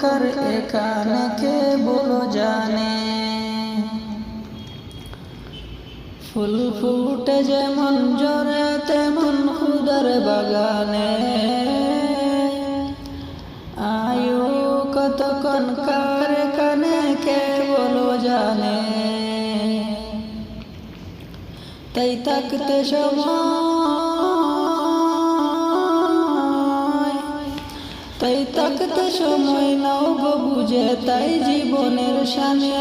কানে কে বলো জানে। ফুল ফুটে যেমন জরে তেমন খুদার বাগানে। আয়ু কতক্ষণ কার কানে কে বলো জানে। তাই থাকতে সময় তাই থাকতে সময় নাও গো বুঝে, তাই জীবনের সানে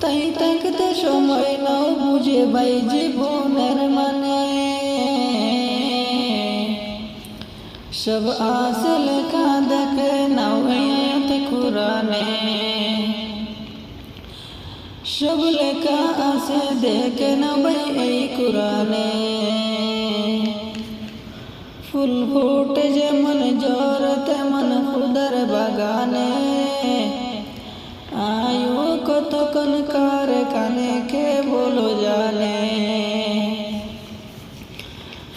তাই থাকতে সময় নাও বুঝে ভাই জীবনের মানে। সব আস লেখা দেখে নাও এত কুরানে সব লেখা আছে দেখে না ভাই এই কুরানে ফুল ফুটে যেমন জ্বর তেমন খুদার বাগানে। আয়ু কতক্ষণ কার কানে কে বলো জানে।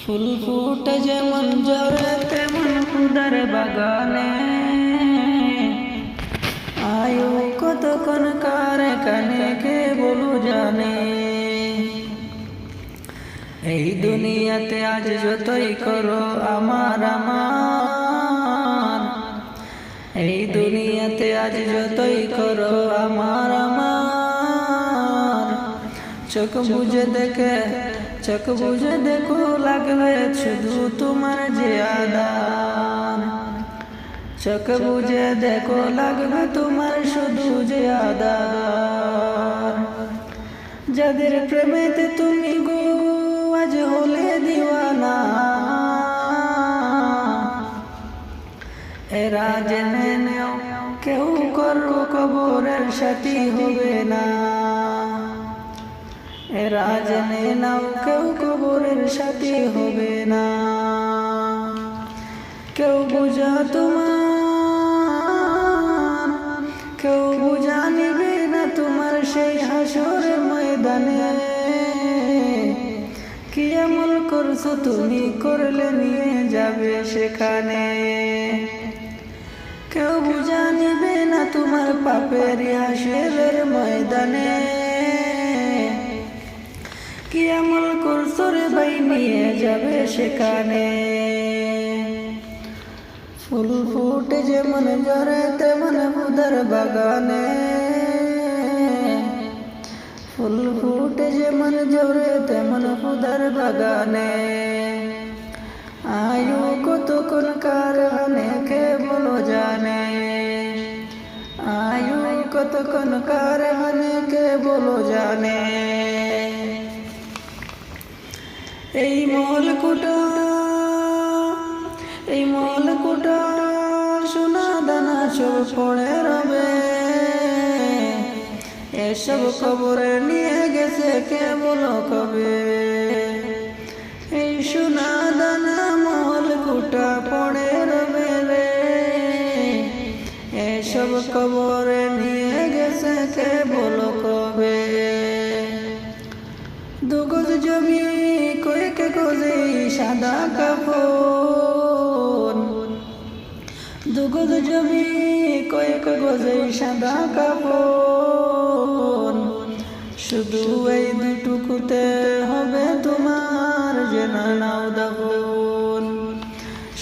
ফুল ফুটে যেমন জ্বর তেমন খুদার বাগানে। আয়ু কতক্ষণ কার কানে কে বলো জানে। এই দুনিয়াতে আজ যতই করো আমার আমার। এই দুনিয়াতে আজ যতই করো আমার আমার। চোখ বুঝে দেখে, চোখ বুঝে দেখো লাগবে শুধু তোমার যে আদান। চোখ বুঝে দেখো লাগবে তোমার শুধু যে আদার যাদের প্রেমেতে তুমি গো আজ হলে দিওয়ানা। এরা জেনে নেও, কেউ করো কবরের সাথী হবে না। এরা জেনে নাও, কেউ কবরের সাথী হবে না। কেউ বুঝা তোমার, কেউ বুঝা নিবে না তোমার সেই হাসরের ময়দানে। করছ তুমি করলে নিয়ে যাবে সেখানে। কেউ বুঝা নিবে না তোমার পাপের হাসরের ময়দানে। কি আমল করছ রে ভাই, নিয়ে যাবে সেখানে। ফুল ফুটে যেমন জরে তেমন বুদার বাগানে। ফুল ফুটে যেমন জরে, তেমন ফুদার বাগানে। আয়ু কতক্ষণ কারণে কে বলো জানে? আয়ু কতক্ষণ কারণে কে বলো জানে? এই মল কুটা, এই মল কুটা, সোনা দানা সব পড়ে রবে। এসব খবরে নিয়ে গেছে কে বলো কবে? এই সোনা দানা মল কুটা পড়ে রবে রে। এসব খবরে নিয়ে গেছে কে বলো কবে? দুগজ জমি কয়েক গজে সাদা কাপড়। দুগজ জমি কয়েক গজে সাদা কাপড়। শুধু এই দুটুকুতে হবে তোমার যেন নাও দাফন।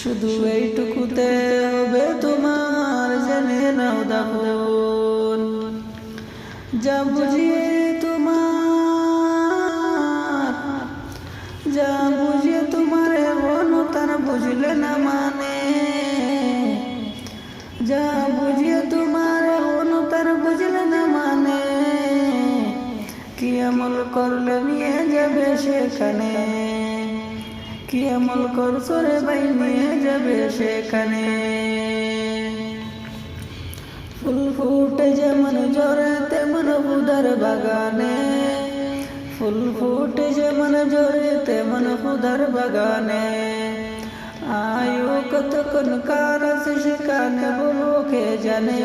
শুধু এইটুকুতে হবে তোমার জেনে নাও দাফন। যা বুঝিয়ে তোমার, যা বুঝিয়ে তোমার এমন তারা বুঝলে না আমল করলে নিয়ে যাবে সেখানে? কি আমল করছ রে ভাই, নিয়ে যাবে সেখানে? ফুল ফুটে যেমন জরে তেমন বুদার বাগানে। ফুল ফুটে যেমন জরে তেমন বুদার বাগানে। আয়ু কতক্ষণ কার সেখানে বলো কে জানে?